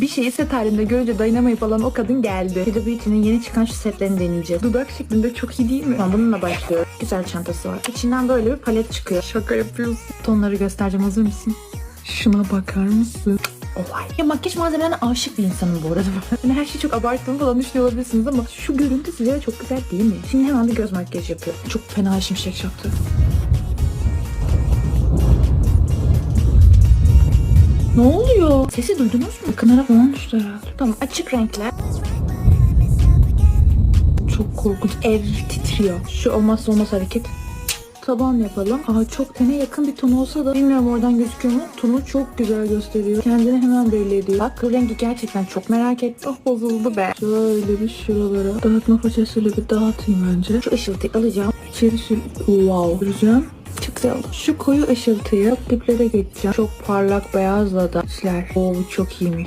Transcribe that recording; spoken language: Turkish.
Bir şeyi set halinde görünce dayanamayıp alan o kadın geldi. Huda Beauty'nin yeni çıkan şu setlerini deneyeceğiz. Dudak şeklinde çok iyi değil mi? Tamam bununla başlıyor. Güzel çantası var. İçinden böyle bir palet çıkıyor. Şaka yapıyorsun. Tonları göstereceğim hazır mısın? Şuna bakar mısın? Olay. Ya makyaj malzemelerine aşık bir insanım bu arada. Hani her şeyi çok abarttığımı falan düşünüyor olabilirsiniz ama şu görüntü size çok güzel değil mi? Şimdi hemen bir göz makyajı yapıyorum. Çok fena şimşek çaktı. Ne oluyor? Sesi duydunuz mu? Kınara falan düştü herhalde. Tamam açık renkler. Çok korkunç. Ev titriyor. Şu olmazsa olmaz hareket. Taban yapalım. Aa çok tene yakın bir ton olsa da bilmiyorum oradan gözüküyor mu? Tonu çok güzel gösteriyor. Kendini hemen belli ediyor. Bak bu rengi gerçekten çok merak ettim. Oh bozuldu be. Şöyle bir şuralara dağıtma fırçasıyla bir dağıtayım önce. Şu ışıltıyı alacağım. İçeri sür... Wow. Süreceğim. Güzel oldu. Şu koyu ışıltıyı diplere geçeceğim. Çok parlak beyazla da işler. Oo çok iyiymiş.